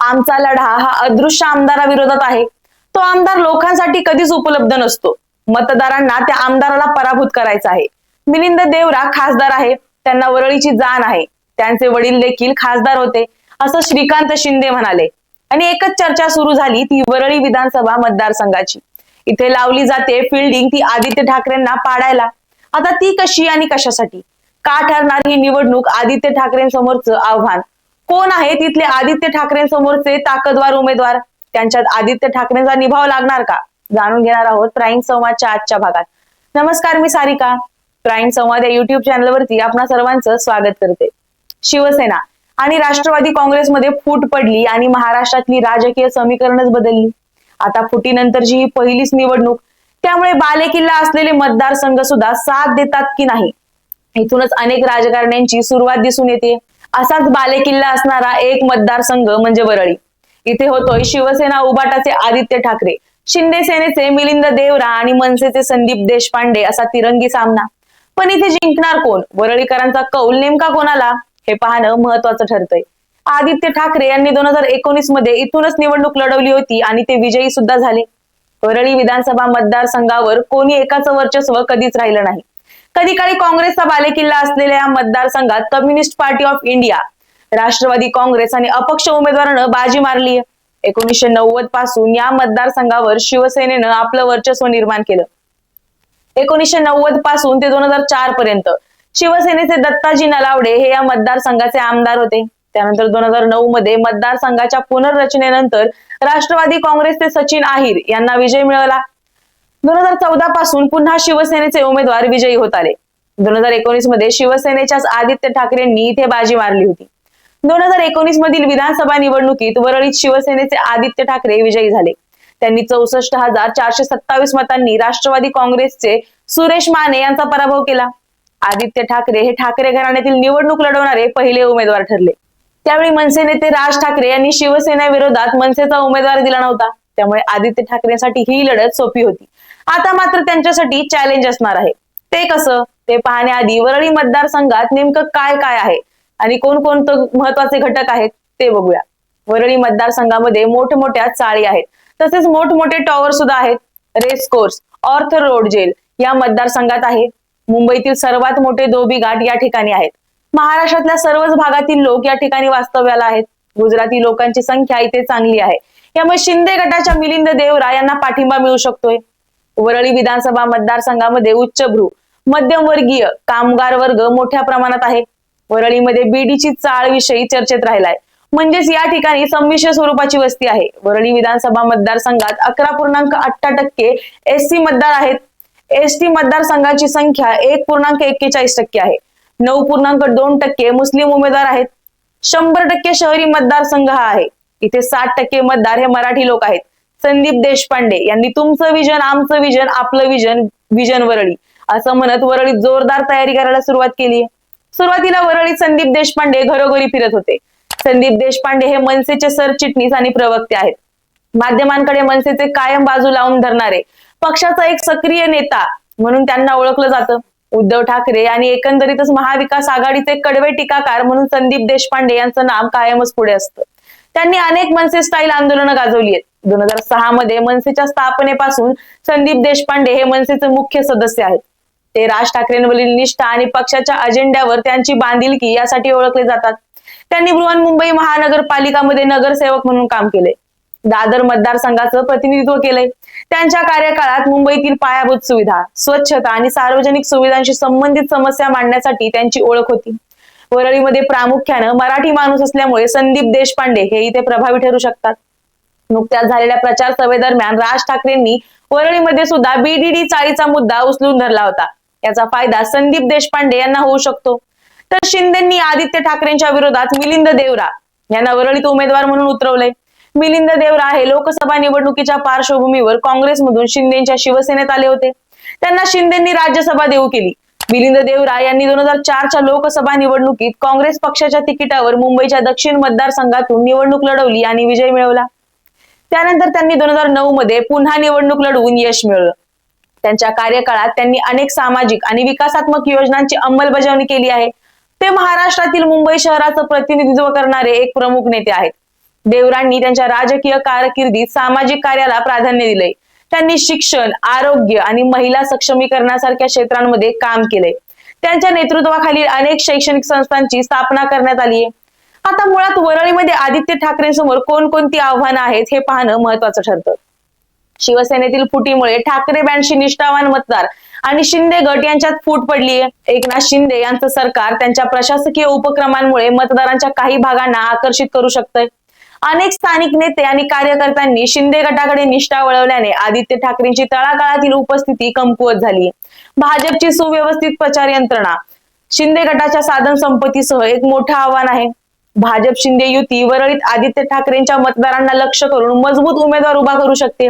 आमचा लढा हा अदृश्य आमदाराविरोधात आहे. तो आमदार लोकांसाठी कधीच उपलब्ध नसतो. मतदारांना त्या आमदाराला पराभूत करायचा आहे. मिलिंद देवरा खासदार आहे. त्यांना वरळीची जाण आहे. त्यांचे वडील देखील खासदार होते असं श्रीकांत शिंदे म्हणाले. आणि एकच चर्चा सुरू झाली ती वरळी विधानसभा मतदारसंघाची. इथे लावली जाते फिल्डिंग ती आदित्य ठाकरेंना पाडायला. आता ती कशी आणि कशासाठी? का ठरणार ही निवडणूक आदित्य ठाकरेंसमोरचं आव्हान? कोण आहे तिथले आदित्य ठाकरेंसमोरचे ताकदवार उमेदवार? त्यांच्यात आदित्य ठाकरेंचा निभाव लागणार का? जाणून घेणार आहोत प्राईम संवादच्या आजच्या भागात. नमस्कार मी सारिका. प्राईम संवाद या युट्यूब चॅनलवरती आपणा सर्वांचं स्वागत करते. शिवसेना आणि राष्ट्रवादी काँग्रेसमध्ये फूट पडली आणि महाराष्ट्रातली राजकीय समीकरणच बदलली. आता फुटीनंतरची ही पहिलीच निवडणूक. त्यामुळे बालेकिल्ला असलेले मतदारसंघ सुद्धा साथ देतात की नाही? इथूनच अनेक राजकारण्यांची सुरुवात दिसून येते. असाच बालेकिल्ला असणारा एक मतदारसंघ म्हणजे वरळी. इथे होतोय शिवसेना उबाटाचे आदित्य ठाकरे शिंदे सेनेचे मिलिंद देवरा आणि मनसेचे संदीप देशपांडे असा तिरंगी सामना. पण इथे जिंकणार कोण? वरळीकरांचा कौल नेमका कोणाला? हे पाहणं महत्वाचं ठरतंय. आदित्य ठाकरे यांनी दोन हजार एकोणीसमध्ये इथूनच निवडणूक लढवली होती आणि ते विजयी सुद्धा झाले. वरळी विधानसभा मतदारसंघावर कोणी एकाचं वर्चस्व कधीच राहिलं नाही. कधी काळी काँग्रेसचा बालेकिल्ला असलेल्या या मतदारसंघात communist party of India Rashtravadi Congress आणि अपक्ष उमेदवारानं बाजी मारली एकोणीसशे नव्वदपासून या मतदारसंघावर शिवसेनेनं आपलं वर्चस्व निर्माण केलं. एकोणीसशे नव्वदपासून ते दोन हजार चार पर्यंत शिवसेनेचे दत्ताजी नलावडे हे या मतदारसंघाचे आमदार होते. त्यानंतर दोन हजार नऊ मध्ये मतदारसंघाच्या पुनर्रचनेनंतर राष्ट्रवादी काँग्रेसचे सचिन आहिर यांना विजय मिळवला दोन हजार चौदा पासून पुन्हा शिवसेनेचे उमेदवार विजयी होत आले. दोन हजार एकोणीसमध्ये शिवसेनेच्याच आदित्य ठाकरेंनी इथे बाजी मारली होती. दोन हजार एकोणीस मधील विधानसभा निवडणुकीत वरळीत शिवसेनेचे आदित्य ठाकरे विजयी झाले. त्यांनी चौसष्ट हजार चारशे सत्तावीस मतांनी राष्ट्रवादी काँग्रेसचे सुरेश माने यांचा पराभव केला. आदित्य ठाकरे हे ठाकरे घराण्यातील निवडणूक लढवणारे पहिले उमेदवार ठरले. त्यावेळी मनसे नेते राज ठाकरे यांनी शिवसेना विरोधात मनसेचा उमेदवार दिला नव्हता. त्यामुळे आदित्य ठाकरेंसाठी ही लढत सोपी होती. आता मात्र त्यांच्यासाठी चॅलेंज असणार आहे. ते कसं? ते पाहण्याआधी वरळी मतदारसंघात नेमकं काय काय आहे? आणि कोणकोणतं महत्त्वाचे घटक आहेत? ते बघूया. वरळी मतदारसंघामध्ये मोठमोठ्या चाळी आहेत. तसेच मोठमोठे टॉवर सुद्धा आहेत. रेस कोर्स ऑर्थ रोड जेल या मतदारसंघात आहे. मुंबईतील सर्वात मोठे धोबी घाट या ठिकाणी आहेत. महाराष्ट्रातल्या सर्वच भागातील लोक या ठिकाणी वास्तव्याला आहेत. गुजराती लोकांची संख्या इथे चांगली आहे. यामुळे शिंदे गटाच्या मिलिंद देवरा यांना पाठिंबा मिळू शकतोय. वरळी विधानसभा मतदारसंघामध्ये उच्चभ्रू मध्यमवर्गीय कामगार वर्ग मोठ्या प्रमाणात आहे. वरळीमध्ये बीडीची चाळ विषयी चर्चेत राहिलाय. म्हणजेच या ठिकाणी संमिश्र स्वरूपाची वस्ती आहे. वरळी विधानसभा मतदारसंघात अकरा पूर्णांक अठरा टक्के एस सी मतदार आहेत. एस टी मतदारसंघाची संख्या एक पूर्णांक एक्केचाळीस टक्के आहे. नऊ पूर्णांक दोन टक्के मुस्लिम उमेदवार आहेत. शंभर टक्के शहरी मतदारसंघ हा आहे. इथे साठ टक्के मतदार हे मराठी लोक आहेत. संदीप देशपांडे यांनी तुमचं विजन आमचं विजन आपलं विजन विजन वरळी. असं म्हणत वरळीत जोरदार तयारी करायला सुरुवात केली सुरुवातीला वरळीत संदीप देशपांडे घरोघरी फिरत होते. संदीप देशपांडे हे मनसेचे सरचिटणीस आणि प्रवक्ते आहेत. माध्यमांकडे मनसेचे कायम बाजू लावून धरणारे पक्षाचा एक सक्रिय नेता म्हणून त्यांना ओळखलं जातं. उद्धव ठाकरे आणि एकंदरीतच महाविकास आघाडीचे कडवे टीकाकार म्हणून संदीप देशपांडे यांचं नाव कायमच पुढे असतं. त्यांनी अनेक मनसे स्टाईल आंदोलनं गाजवली आहेत. दोन हजार सहा मध्ये मनसेच्या स्थापनेपासून संदीप देशपांडे हे मनसेचे मुख्य सदस्य आहेत. ते राज ठाकरेंवरील निष्ठा आणि पक्षाच्या अजेंड्यावर त्यांची बांधिलकी यासाठी ओळखले जातात. त्यांनी बृहन्मुंबई महानगरपालिकामध्ये नगरसेवक म्हणून काम केले. दादर मतदारसंघाचं प्रतिनिधित्व केलंय. त्यांच्या कार्यकाळात मुंबईतील पायाभूत सुविधा स्वच्छता आणि सार्वजनिक सुविधांशी संबंधित समस्या मांडण्यासाठी त्यांची ओळख होती. वरळीमध्ये प्रामुख्यानं मराठी माणूस असल्यामुळे संदीप देशपांडे हे इथे प्रभावी ठरू शकतात. नुकत्याच झालेल्या प्रचार सभेदरम्यान राज ठाकरेंनी वरळीमध्ये सुद्धा बीडीडी चाळीचा मुद्दा उचलून धरला होता. याचा फायदा संदीप देशपांडे यांना होऊ शकतो. तर शिंदेंनी आदित्य ठाकरेंच्या विरोधात मिलिंद देवरा यांना वरळीत उमेदवार म्हणून उतरवलंय. मिलिंद देवरा हे लोकसभा निवडणुकीच्या पार्श्वभूमीवर काँग्रेसमधून शिंदेच्या शिवसेनेत आले होते. त्यांना शिंदेंनी राज्यसभा देऊ केली. मिलिंद देवरा यांनी दोन हजार चारच्या लोकसभा निवडणुकीत काँग्रेस पक्षाच्या तिकिटावर मुंबईच्या दक्षिण मतदारसंघातून निवडणूक लढवली आणि विजय मिळवला. त्यानंतर त्यांनी दोन हजार नऊ मध्ये पुन्हा निवडणूक लढवून यश मिळवलं. त्यांच्या कार्यकाळात त्यांनी अनेक सामाजिक आणि विकासात्मक योजनांची अंमलबजावणी केली आहे. ते महाराष्ट्रातील मुंबई शहराचं प्रतिनिधित्व करणारे एक प्रमुख नेते आहेत. देवरांनी त्यांच्या राजकीय कारकिर्दीत सामाजिक कार्याला प्राधान्य दिलंय. त्यांनी शिक्षण आरोग्य आणि महिला सक्षमीकरणासारख्या क्षेत्रांमध्ये काम केलंय. त्यांच्या नेतृत्वाखाली अनेक शैक्षणिक संस्थांची स्थापना करण्यात आली आहे. आता मुळात वरळीमध्ये आदित्य ठाकरेंसमोर कोणकोणती आव्हानं आहेत हे पाहणं महत्वाचं ठरतं. शिवसेनेतील फुटीमुळे ठाकरे बँडशी निष्ठावान मतदार आणि शिंदे गट यांच्यात फूट पडली आहे. एकनाथ शिंदे यांचं सरकार त्यांच्या प्रशासकीय उपक्रमांमुळे मतदारांच्या काही भागांना आकर्षित करू शकतंय. अनेक स्थानिक नेते आणि कार्यकर्त्यांनी शिंदे गटाकडे निष्ठा वळवल्याने आदित्य ठाकरेंची तळागाळातील उपस्थिती कमकुवत झाली भाजपची सुव्यवस्थित प्रचार यंत्रणा शिंदे गटाच्या साधन संपत्तीसह एक मोठं आव्हान आहे. भाजप शिंदे युती वरळीत आदित्य ठाकरेंच्या मतदारांना लक्ष करून मजबूत उमेदवार उभा करू शकते.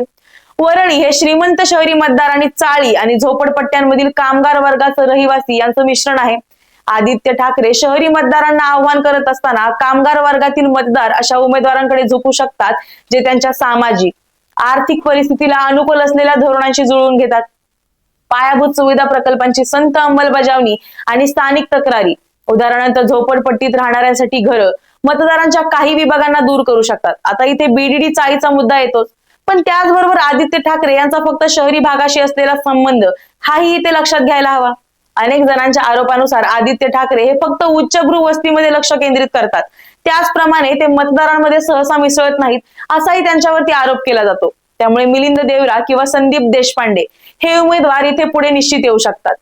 वरळी हे श्रीमंत शहरी मतदार आणि चाळी आणि झोपडपट्ट्यांमधील कामगार वर्गाचं रहिवासी यांचं मिश्रण आहे. आदित्य ठाकरे शहरी मतदारांना आव्हान करत असताना कामगार वर्गातील मतदार अशा उमेदवारांकडे झुकू शकतात जे त्यांच्या सामाजिक आर्थिक परिस्थितीला अनुकूल असलेल्या धोरणांशी जुळवून घेतात. पायाभूत सुविधा प्रकल्पांची संत अंमलबजावणी आणि स्थानिक तक्रारी. उदाहरणार्थ झोपडपट्टीत राहणाऱ्यांसाठी घरं. मतदारांच्या काही विभागांना दूर करू शकतात. आता इथे बीडीडी चाळीचा मुद्दा येतोच. पण त्याचबरोबर आदित्य ठाकरे यांचा फक्त शहरी भागाशी असलेला संबंध हाही इथे लक्षात घ्यायला हवा. अनेक जणांच्या आरोपानुसार आदित्य ठाकरे हे फक्त उच्चभ्रू वस्तीमध्ये लक्ष केंद्रित करतात. त्याचप्रमाणे ते मतदारांमध्ये सहसा मिसळत नाहीत असाही त्यांच्यावरती आरोप केला जातो. त्यामुळे मिलिंद देवरा किंवा संदीप देशपांडे हे उमेदवार इथे पुढे निश्चित येऊ शकतात.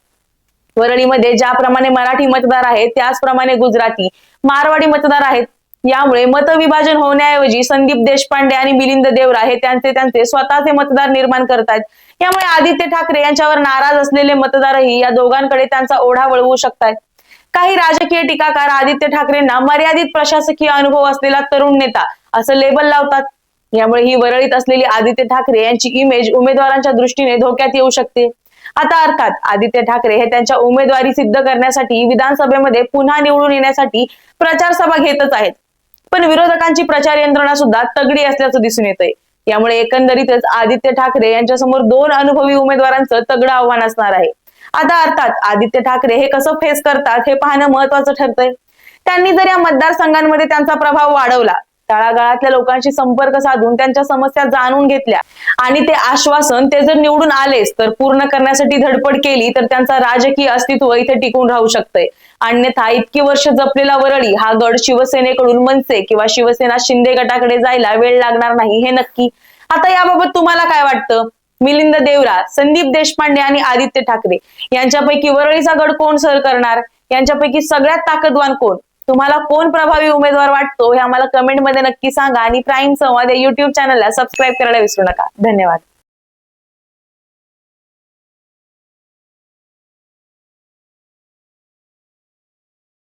वरळीमध्ये ज्याप्रमाणे मराठी मतदार आहेत त्याचप्रमाणे गुजराती मारवाडी मतदार आहेत यामुळे मतविभाजन होण्याऐवजी संदीप देशपांडे आणि मिलिंद देवरा हे त्यांचे त्यांचे स्वतःचे मतदार निर्माण करतायत. यामुळे आदित्य ठाकरे यांच्यावर नाराज असलेले मतदारही या दोघांकडे त्यांचा ओढा वळवू शकतात काही राजकीय टीकाकार आदित्य ठाकरेंना मर्यादित प्रशासकीय अनुभव असलेला तरुण नेता असं लेबल लावतात. यामुळे ही वरळीत असलेली आदित्य ठाकरे यांची इमेज उमेदवारांच्या दृष्टीने धोक्यात येऊ शकते. आता अर्थात आदित्य ठाकरे हे त्यांच्या उमेदवारी सिद्ध करण्यासाठी विधानसभेमध्ये पुन्हा निवडून येण्यासाठी प्रचार सभा घेतच आहेत. पण विरोधकांची प्रचार यंत्रणा सुद्धा तगडी असल्याचं दिसून येतंय. यामुळे एकंदरीतच आदित्य ठाकरे यांच्यासमोर दोन अनुभवी उमेदवारांचं तगडं आव्हान असणार आहे. आता अर्थात आदित्य ठाकरे हे कसं फेस करतात हे पाहणं महत्वाचं ठरतंय. त्यांनी जर या मतदारसंघांमध्ये त्यांचा प्रभाव वाढवला तळागाळातल्या लोकांशी संपर्क साधून त्यांच्या समस्या जाणून घेतल्या. आणि ते आश्वासन ते जर निवडून आलेच तर पूर्ण करण्यासाठी धडपड केली तर त्यांचा राजकीय अस्तित्व इथे टिकून राहू शकतंय. अन्यथा इतकी वर्ष जपलेला वरळी हा गड शिवसेनेकडून मनसे किंवा शिवसेना शिंदे गटाकडे जायला वेळ लागणार नाही हे नक्की. आता याबाबत तुम्हाला काय वाटतं? मिलिंद देवरा संदीप देशपांडे आणि आदित्य ठाकरे यांच्यापैकी वरळीचा गड कोण सर करणार? यांच्यापैकी सगळ्यात ताकदवान कोण? तुम्हाला कोण प्रभावी उमेदवार वाटतो हे आम्हाला कमेंटमध्ये नक्की सांगा आणि प्राईम संवाद या युट्यूब चॅनलला सबस्क्राईब करायला विसरू नका. धन्यवाद.